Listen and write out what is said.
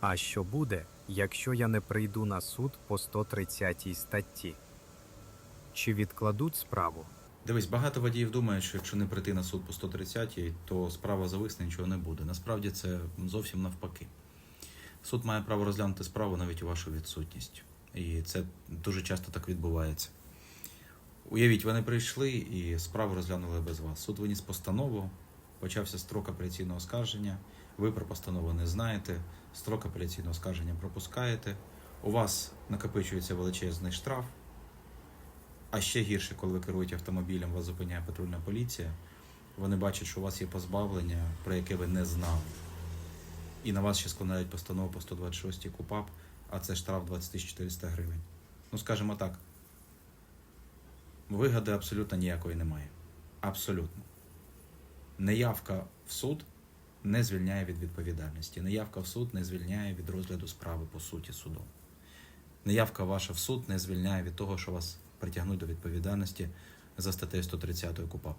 А що буде, якщо я не прийду на суд по 130 статті? Чи відкладуть справу? Дивись, багато водіїв думають, що якщо не прийти на суд по 130, то справа зависне, нічого не буде. Насправді це зовсім навпаки. Суд має право розглянути справу навіть у вашу відсутність. І це дуже часто так відбувається. Уявіть, ви не прийшли і справу розглянули без вас. Суд виніс постанову, почався строк апеляційного оскарження. Ви про постанову не знаєте, строк апеляційного оскарження пропускаєте. У вас накопичується величезний штраф. А ще гірше, коли ви керуєте автомобілем, вас зупиняє патрульна поліція. Вони бачать, що у вас є позбавлення, про яке ви не знали. І на вас ще складають постанову по 126 КУПАП, а це штраф 20 400 гривень. Ну, скажімо так, вигоди абсолютно ніякої немає. Абсолютно. Неявка в суд не звільняє від відповідальності. Неявка в суд не звільняє від розгляду справи по суті судом. Неявка ваша в суд не звільняє від того, що вас притягнуть до відповідальності за статтею 130 КУПАП.